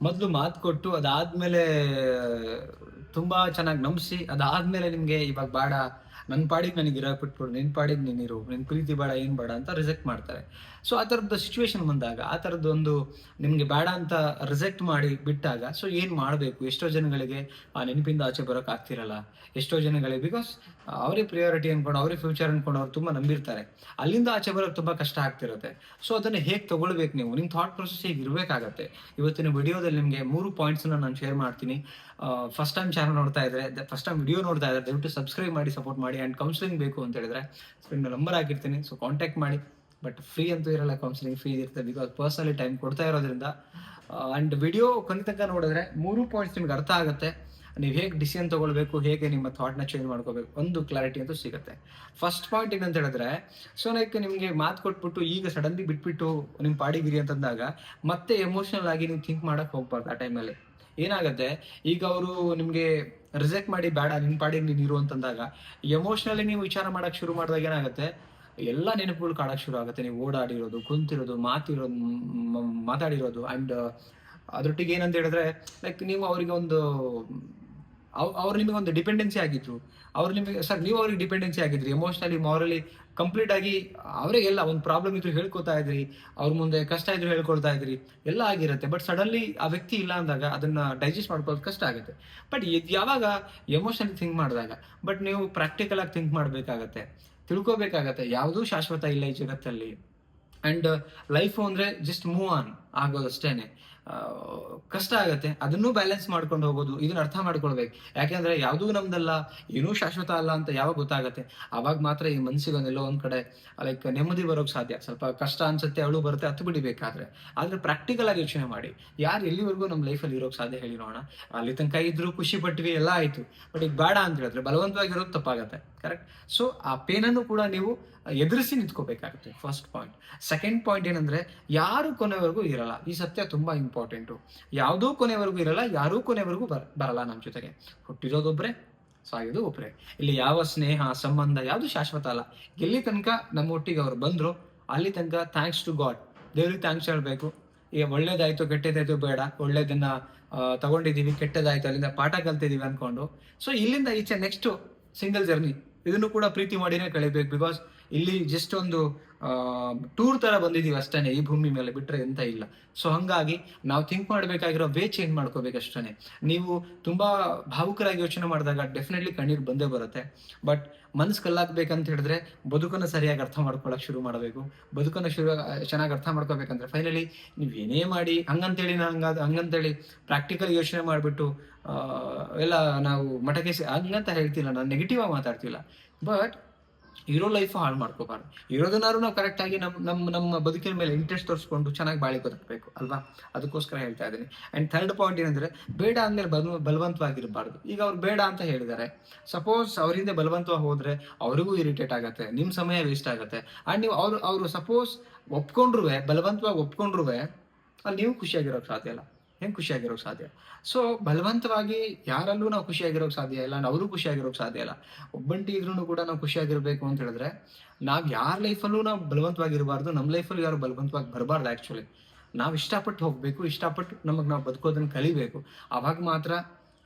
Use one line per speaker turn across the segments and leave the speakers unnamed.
ಮೊದಲು ಮಾತು ಕೊಟ್ಟು ಅದಾದ್ಮೇಲೆ ತುಂಬಾ ಚೆನ್ನಾಗಿ ನಂಬಿಸಿ ಅದಾದ್ಮೇಲೆ ನಿಮ್ಗೆ ಇವಾಗ ಬೇಡ ನನ್ನ ಪಾಡಿಗೆ ನನಗೆ ಇರಾಕ್ ಬಿಟ್ಬಿಡು ನಿನ್ನ ಪಾಡಿಗೆ ನೀನಿರು ನಿನ್ನ ಪ್ರೀತಿ ಬೇಡ, ಏನು ಬೇಡ ಅಂತ ರಿಜೆಕ್ಟ್ ಮಾಡ್ತಾರೆ. ಸೊ ಆ ಥರದ ಸಿಚುವೇಶನ್ ಬಂದಾಗ, ಆ ಥರದ್ದೊಂದು ನಿಮಗೆ ಬೇಡ ಅಂತ ರಿಜೆಕ್ಟ್ ಮಾಡಿ ಬಿಟ್ಟಾಗ ಸೊ ಏನು ಮಾಡಬೇಕು? ಎಷ್ಟೋ ಜನಗಳಿಗೆ, ಆ ನೆನಪಿಂದ ಆಚೆ ಬರೋಕೆ ಆಗ್ತಿರಲ್ಲ. ಎಷ್ಟೋ ಜನಗಳಿಗೆ ಬಿಕಾಸ್ ಅವರೇ ಪ್ರಿಯಾರಿಟಿ ಅನ್ಕೊಂಡು, ಅವರೇ ಫ್ಯೂಚರ್ ಅನ್ಕೊಂಡು ಅವ್ರು ತುಂಬ ನಂಬಿರ್ತಾರೆ. ಅಲ್ಲಿಂದ ಆಚೆ ಬರೋಕೆ ತುಂಬ ಕಷ್ಟ ಆಗ್ತಿರುತ್ತೆ. ಸೊ ಅದನ್ನು ಹೇಗೆ ತಗೊಳ್ಬೇಕು ನೀವು? ನಿಮ್ಮ ಥಾಟ್ ಪ್ರೊಸೆಸ್ ಹೇಗೆ ಇರಬೇಕಾಗತ್ತೆ? ಇವತ್ತಿನ ವಿಡಿಯೋದಲ್ಲಿ ನಿಮಗೆ ಮೂರು ಪಾಯಿಂಟ್ಸ್ನ ನಾನು ಶೇರ್ ಮಾಡ್ತೀನಿ. ಫಸ್ಟ್ ಟೈಮ್ ಚಾನಲ್ ನೋಡ್ತಾ ಇದ್ರೆ ಫಸ್ಟ್ ಟೈಮ್ ವಿಡಿಯೋ ನೋಡ್ತಾ ಇದ್ರೆ ದಯವಿಟ್ಟು ಸಬ್ಸ್ಕ್ರೈಬ್ ಮಾಡಿ ಸಪೋರ್ಟ್ ಮಾಡಿ. ಆ್ಯಂಡ್ ಕೌನ್ಸಿಲಿಂಗ್ ಬೇಕು ಅಂತ ಹೇಳಿದ್ರೆ ಸ್ಕ್ರೀನ್ ನಂಬರ್ ಹಾಕಿರ್ತೀನಿ. ಸೊ ಕಾಂಟ್ಯಾಕ್ಟ್ ಮಾಡಿ. ಬಟ್ ಫ್ರೀ ಅಂತೂ ಇರಲ್ಲ ಕೌನ್ಸಿಲಿಂಗ್ ಫ್ರೀ ಇರುತ್ತೆ ಬಿಕಾಸ್ ಪರ್ಸನಲಿ ಟೈಮ್ ಕೊಡ್ತಾ ಇರೋದ್ರಿಂದ. ಆ್ಯಂಡ್ ವಿಡಿಯೋ ಕೊನೆ ತನಕ ನೋಡಿದ್ರೆ ಮೂರು ಪಾಯಿಂಟ್ಸ್ ನಿಮ್ಗೆ ಅರ್ಥ ಆಗುತ್ತೆ. ನೀವು ಹೇಗೆ ಡಿಸಿಷನ್ ತಗೊಳ್ಬೇಕು, ಹೇಗೆ ನಿಮ್ಮ ಥಾಟ್ನ ಚೇಂಜ್ ಮಾಡ್ಕೋಬೇಕು, ಒಂದು ಕ್ಲಾರಿಟಿ ಅಂತೂ ಸಿಗುತ್ತೆ. ಫಸ್ಟ್ ಪಾಯಿಂಟ್ ಏನಂತ ಹೇಳಿದ್ರೆ ಸೊ ಲೈಕ್ ನಿಮಗೆ ಮಾತು ಕೊಟ್ಬಿಟ್ಟು ಈಗ ಸಡನ್ಲಿ ಬಿಟ್ಬಿಟ್ಟು ನಿಮ್ಮ ಪಾಡಿಗಿರಿ ಅಂತಂದಾಗ ಮತ್ತೆ ಎಮೋಷನಲ್ ಆಗಿ ನೀವು ಥಿಂಕ್ ಮಾಡಕ್ ಹೋಗ್ಬಾರ್ದು ಆ ಟೈಮಲ್ಲಿ ಏನಾಗುತ್ತೆ? ಈಗ ಅವರು ನಿಮಗೆ ರಿಜೆಕ್ಟ್ ಮಾಡಿ ಬೇಡ ನಿನ್ನ ಪಾಡಿಗೆ ನೀನು ಇರು ಅಂತಂದಾಗ ಎಮೋಷ್ನಲಿ ನೀವು ವಿಚಾರ ಮಾಡಕ್ ಶುರು ಮಾಡಿದಾಗ ಏನಾಗುತ್ತೆ? ಎಲ್ಲ ನೆನಪುಗಳು ಕಾಡಕ್ಕೆ ಶುರು ಆಗುತ್ತೆ. ನೀವು ಓಡಾಡಿರೋದು, ಕುಂತಿರೋದು, ಮಾತಿರೋದು ಮಾತಾಡಿರೋದು ಅಂಡ್ ಅದ್ರೊಟ್ಟಿಗೆ ಏನಂತ ಹೇಳಿದ್ರೆ ಲೈಕ್ ನೀವು ಅವರಿಗೆ ಒಂದು ಅವ್ರು ನಿಮಗೆ ಒಂದು ಡಿಪೆಂಡೆನ್ಸಿ ಆಗಿದ್ರು. ಅವ್ರು ನಿಮಗೆ ಸರ್ ನೀವು ಅವ್ರಿಗೆ ಡಿಪೆಂಡೆನ್ಸಿ ಆಗಿದ್ರಿ ಎಮೋಷನಲಿ ಮಾರಲಿ ಕಂಪ್ಲೀಟ್ ಆಗಿ ಅವರೇ ಎಲ್ಲ ಒಂದು ಪ್ರಾಬ್ಲಮ್ ಇದ್ರು ಹೇಳ್ಕೊತಾ ಇದ್ರಿ, ಅವ್ರ ಮುಂದೆ ಕಷ್ಟ ಇದ್ರು ಹೇಳ್ಕೊಳ್ತಾ ಇದ್ರಿ, ಎಲ್ಲ ಆಗಿರುತ್ತೆ. ಬಟ್ ಸಡನ್ಲಿ ಆ ವ್ಯಕ್ತಿ ಇಲ್ಲ ಅಂದಾಗ ಅದನ್ನ ಡೈಜೆಸ್ಟ್ ಮಾಡ್ಕೊಳ್ಳೋದು ಕಷ್ಟ ಆಗುತ್ತೆ. ಬಟ್ ಯಾವಾಗ ಎಮೋಷನಲಿ ಥಿಂಕ್ ಮಾಡಿದಾಗ ಬಟ್ ನೀವು ಪ್ರಾಕ್ಟಿಕಲ್ ಆಗಿ ಥಿಂಕ್ ಮಾಡಬೇಕಾಗತ್ತೆ. ತಿಳ್ಕೊಬೇಕಾಗತ್ತೆ. ಯಾವುದೂ ಶಾಶ್ವತ ಇಲ್ಲ ಈ ಜಗತ್ತಲ್ಲಿ. ಅಂಡ್ ಲೈಫು ಅಂದ್ರೆ ಜಸ್ಟ್ ಮೂವ್ ಆನ್ ಆಗೋದಷ್ಟೇನೆ. ಕಷ್ಟ ಆಗುತ್ತೆ. ಅದನ್ನೂ ಬ್ಯಾಲೆನ್ಸ್ ಮಾಡ್ಕೊಂಡು ಹೋಗೋದು, ಇದನ್ನ ಅರ್ಥ ಮಾಡ್ಕೊಳ್ಬೇಕು. ಯಾಕೆಂದ್ರೆ ಯಾವುದೂ ನಮ್ದಲ್ಲ, ಏನೂ ಶಾಶ್ವತ ಅಲ್ಲ ಅಂತ ಯಾವಾಗ ಗೊತ್ತಾಗತ್ತೆ. ಅವಾಗ ಮಾತ್ರ ಈ ಮನ್ಸಿಗೆ ಒಂದೆಲ್ಲೋ ಒಂದ್ ಕಡೆ ಲೈಕ್ ನೆಮ್ಮದಿ ಬರೋಕ್ ಸಾಧ್ಯ. ಸ್ವಲ್ಪ ಕಷ್ಟ ಅನ್ಸುತ್ತೆ ಅವಳು ಬರುತ್ತೆ ಹತ್ತು ಬಿಡಿಬೇಕಾದ್ರೆ. ಆದ್ರೆ ಪ್ರಾಕ್ಟಿಕಲ್ ಆಗಿ ಯೋಚನೆ ಮಾಡಿ. ಯಾರು ಎಲ್ಲಿವರೆಗೂ ನಮ್ಮ ಲೈಫಲ್ಲಿ ಇರೋಕ್ ಸಾಧ್ಯ ಹೇಳಿ ನೋಡೋಣ. ಅಲ್ಲಿ ತನಕ ಇದ್ರು ಖುಷಿ ಪಟ್ವಿ, ಎಲ್ಲ ಆಯ್ತು. ಬಟ್ ಈಗ ಬೇಡ ಅಂತ ಹೇಳಿದ್ರೆ ಬಲವಂತವಾಗಿರೋದು ತಪ್ಪಾಗತ್ತೆ. ಕರೆಕ್ಟ್ ಸೊ ಆ ಪೇನನ್ನು ಕೂಡ ನೀವು ಎದುರಿಸಿ ನಿಂತ್ಕೋಬೇಕಾಗುತ್ತೆ ಫಸ್ಟ್ ಪಾಯಿಂಟ್ ಸೆಕೆಂಡ್ ಪಾಯಿಂಟ್ ಏನಂದ್ರೆ, ಯಾರು ಕೊನೆವರೆಗೂ ಇರಲ್ಲ. ಈ ಸತ್ಯ ತುಂಬಾ ಇಂಪಾರ್ಟೆಂಟು ಯಾವುದೂ ಕೊನೆವರೆಗೂ ಇರಲ್ಲ, ಯಾರೂ ಕೊನೆವರೆಗೂ ಬರ, ಬರಲ್ಲ ನಮ್ಮ ಜೊತೆಗೆ. ಹುಟ್ಟಿರೋದೊಬ್ಬರೇ ಸಾಯೋದು ಒಬ್ಬರೇ ಇಲ್ಲಿ ಯಾವ ಸ್ನೇಹ, ಸಂಬಂಧ ಯಾವುದು ಶಾಶ್ವತ ಅಲ್ಲ. ಎಲ್ಲಿ ತನಕ ನಮ್ಮ ಒಟ್ಟಿಗೆ ಅವ್ರು ಬಂದ್ರು, ಅಲ್ಲಿ ತನಕ ಥ್ಯಾಂಕ್ಸ್ ಟು ಗಾಡ್ ದೇವ್ರಿಗೆ ಥ್ಯಾಂಕ್ಸ್ ಹೇಳಬೇಕು. ಈಗ ಒಳ್ಳೇದಾಯ್ತು, ಕೆಟ್ಟದಾಯ್ತು ಬೇಡ. ಒಳ್ಳೇದನ್ನ ತಗೊಂಡಿದ್ದೀವಿ, ಕೆಟ್ಟದಾಯ್ತು, ಅಲ್ಲಿಂದ ಪಾಠ ಕಲ್ತಿದ್ದೀವಿ ಅನ್ಕೊಂಡು. ಸೊ ಇಲ್ಲಿಂದ ಈಚೆ ನೆಕ್ಸ್ಟ್ ಸಿಂಗಲ್ ಜರ್ನಿ ಇದನ್ನು ಕೂಡ ಪ್ರೀತಿ ಮಾಡಿನೇ ಕಳಿಬೇಕು ಬಿಕಾಸ್ ಇಲ್ಲಿ ಜಸ್ಟ್ ಒಂದು ಟೂರ್ ತರ ಬಂದಿದ್ದೀವಿ ಅಷ್ಟೇ ಈ ಭೂಮಿ ಮೇಲೆ ಬಿಟ್ರೆ ಎಂತ ಇಲ್ಲ. ಸೊ ಹಂಗಾಗಿ ನಾವು ಥಿಂಕ್ ಮಾಡಬೇಕಾಗಿರೋ ವೇ ಚೇಂಜ್ ಮಾಡ್ಕೋಬೇಕು ಅಷ್ಟೇ ನೀವು ತುಂಬಾ ಭಾವುಕರಾಗಿ ಯೋಚನೆ ಮಾಡಿದಾಗ ಡೆಫಿನೆಟ್ಲಿ ಕಣ್ಣೀರು ಬಂದೇ ಬರುತ್ತೆ. ಬಟ್ ಮನ್ಸು ಕಲ್ಲಾಕ್ಬೇಕಂತ ಹೇಳಿದ್ರೆ ಬದುಕನ್ನು ಸರಿಯಾಗಿ ಅರ್ಥ ಮಾಡ್ಕೊಳಕ್ ಶುರು ಮಾಡಬೇಕು. ಬದುಕನ್ನು ಶುರು, ಚೆನ್ನಾಗಿ ಅರ್ಥ ಮಾಡ್ಕೋಬೇಕಂದ್ರೆ ಫೈನಲಿ ನೀವು ಏನೇ ಮಾಡಿ, ಹಂಗಂತೇಳಿ ನಾ ಹಂಗಾದ, ಹಂಗಂತೇಳಿ ಪ್ರಾಕ್ಟಿಕಲ್ ಯೋಚನೆ ಮಾಡಿಬಿಟ್ಟು ಎಲ್ಲ ನಾವು ಮಠಕ್ಕೆ ಸೇ- ಹಂಗಂತ ಹೇಳ್ತಿಲ್ಲ, ನಾನು ನೆಗೆಟಿವ್ ಆಗಿ ಮಾತಾಡ್ತಿಲ್ಲ. ಬಟ್ ಇರೋ ಲೈಫ್ ಹಾಳು ಮಾಡ್ಕೋಬಾರ್ದು. ಇರೋದನ್ನಾರು ನಾವು ಕರೆಕ್ಟ್ ಆಗಿ ನಮ್ಮ ನಮ್ಮ ನಮ್ಮ ಬದುಕಿನ ಮೇಲೆ ಇಂಟ್ರೆಸ್ಟ್ ತೋರಿಸ್ಕೊಂಡು ಚೆನ್ನಾಗಿ ಬಾಳಿ ಬದುಕಬೇಕು, ಅಲ್ವಾ? ಅದಕ್ಕೋಸ್ಕರ ಹೇಳ್ತಾ ಇದ್ದೀನಿ. ಅಂಡ್ ಥರ್ಡ್ ಪಾಯಿಂಟ್ ಏನಂದ್ರೆ, ಬೇಡ ಅಂದ್ಮೇಲೆ ಬಲ್ ಬಲವಂತವಾಗಿರಬಾರ್ದು. ಈಗ ಅವ್ರು ಬೇಡ ಅಂತ ಹೇಳಿದ್ದಾರೆ. ಸಪೋಸ್ ಅವರಿಂದ ಬಲವಂತವಾಗಿ ಹೋದ್ರೆ ಅವರಿಗೂ ಇರಿಟೇಟ್ ಆಗುತ್ತೆ ನಿಮ್ಮ ಸಮಯ ವೇಸ್ಟ್ ಆಗುತ್ತೆ. ಅಂಡ್ ನೀವು ಅವರು ಅವರು ಸಪೋಸ್ ಒಪ್ಕೊಂಡ್ರು ಬಲವಂತವಾಗಿ ಒಪ್ಕೊಂಡ್ರು ಅಲ್ಲಿ ನೀವು ಖುಷಿಯಾಗಿರೋಕೆ ಸಾಧ್ಯ ಇಲ್ಲ. ಹೆಂಗ್ ಖುಷಿಯಾಗಿರೋಕೆ ಸಾಧ್ಯ? ಸೊ ಬಲವಂತವಾಗಿ ಯಾರಲ್ಲೂ ನಾವು ಖುಷಿಯಾಗಿರೋಕೆ ಸಾಧ್ಯ ಇಲ್ಲ ಅವರು ಖುಷಿಯಾಗಿರೋಕೆ ಸಾಧ್ಯ ಇಲ್ಲ. ಒಬ್ಬಂಟಿ ಇದ್ರೂ ಕೂಡ ನಾವು ಖುಷಿಯಾಗಿರಬೇಕು ಅಂತ ಹೇಳಿದ್ರೆ, ನಾವ್ ಯಾರ ಲೈಫಲ್ಲೂ ನಾವು ಬಲವಂತವಾಗಿರಬಾರ್ದು ನಮ್ಮ ಲೈಫಲ್ಲಿ ಯಾರು ಬಲವಂತವಾಗಿ ಬರಬಾರ್ದು ಆ್ಯಕ್ಚುಲಿ ನಾವು ಇಷ್ಟಪಟ್ಟು ಹೋಗಬೇಕು, ಇಷ್ಟಪಟ್ಟು ನಮಗೆ ನಾವು ಬದುಕೋದನ್ನ ಕಲಿಬೇಕು. ಆವಾಗ ಮಾತ್ರ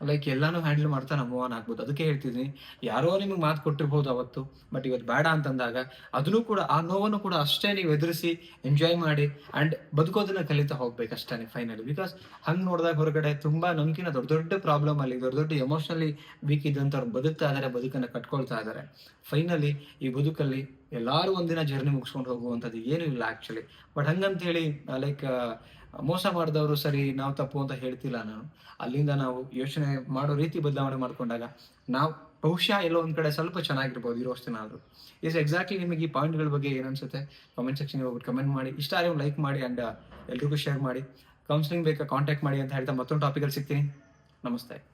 ಲೈಕ್ ಎಲ್ಲಾನು ಹ್ಯಾಂಡಲ್ ಮಾಡ್ತಾ ನಾವು ಮೂವ್ ಆನ್ ಆಗ್ಬೋದು. ಅದಕ್ಕೆ ಹೇಳ್ತಿದ್ದೀನಿ ಯಾರೋ ನಿಮಗೆ ಮಾತು ಕೊಟ್ಟಿರ್ಬೋದು ಅವತ್ತು ಬಟ್ ಇವತ್ತು ಬೇಡ ಅಂತಂದಾಗ, ಅದನ್ನು ಕೂಡ, ಆ ನೋವನ್ನು ಕೂಡ ಅಷ್ಟೇ ನೀವು ಎದುರಿಸಿ ಎಂಜಾಯ್ ಮಾಡಿ ಅಂಡ್ ಬದುಕೋದನ್ನ ಕಲಿತಾ ಹೋಗ್ಬೇಕು ಅಷ್ಟೇ ಫೈನಲಿ ಬಿಕಾಸ್ ಹಂಗ್ ನೋಡಿದಾಗ ಹೊರಗಡೆ ತುಂಬಾ ನಮ್ಕಿನ ದೊಡ್ಡ ದೊಡ್ಡ ಪ್ರಾಬ್ಲಮ್ ಅಲ್ಲಿ, ದೊಡ್ಡ ದೊಡ್ಡ ಎಮೋಷನಲಿ ವೀಕ್ ಇದ್ದಂಥವ್ರು ಬದುಕ್ತಾ ಇದಾರೆ, ಬದುಕನ್ನ ಕಟ್ಕೊಳ್ತಾ ಇದಾರೆ. ಫೈನಲಿ ಈ ಬದುಕಲ್ಲಿ ಎಲ್ಲಾರು ಒಂದಿನ ಜರ್ನಿ ಮುಗಿಸ್ಕೊಂಡು ಹೋಗುವಂಥದ್ದು ಏನೂ ಇಲ್ಲ ಆಕ್ಚುಲಿ ಬಟ್ ಹಂಗಂತ ಹೇಳಿ ಲೈಕ್ ಮೋಸ ಮಾಡಿದವರು ಸರಿ, ನಾವು ತಪ್ಪು ಅಂತ ಹೇಳ್ತಿಲ್ಲ ನಾನು. ಅಲ್ಲಿಂದ ನಾವು ಯೋಚನೆ ಮಾಡೋ ರೀತಿ ಬದಲಾವಣೆ ಮಾಡಿಕೊಂಡಾಗ ನಾವು ಬಹುಶಃ ಎಲ್ಲೋ ಒಂದ್ ಕಡೆ ಸ್ವಲ್ಪ ಚೆನ್ನಾಗಿರ್ಬೋದು ಇರೋಷ್ಟು ಆದ್ರೂ. ಇಸ್ ಎಕ್ಸಾಕ್ಟ್ಲಿ ನಿಮಗೆ ಈ ಪಾಯಿಂಟ್ಗಳ ಬಗ್ಗೆ ಏನನ್ಸುತ್ತೆ ಕಾಮೆಂಟ್ ಸೆಕ್ಷನ್ ಹೋಗ್ಬಿಟ್ಟು ಕಮೆಂಟ್ ಮಾಡಿ. ಇಷ್ಟ ಆದರೆ ಲೈಕ್ ಮಾಡಿ ಅಂಡ್ ಎಲ್ರಿಗೂ ಶೇರ್ ಮಾಡಿ. ಕೌನ್ಸಿಲಿಂಗ್ ಬೇಕಾ ಕಾಂಟ್ಯಾಕ್ಟ್ ಮಾಡಿ ಅಂತ ಹೇಳ್ತಾ ಮತ್ತೊಂದು ಟಾಪಿಕಲ್ಲಿ ಸಿಗ್ತೀನಿ. ನಮಸ್ತೆ.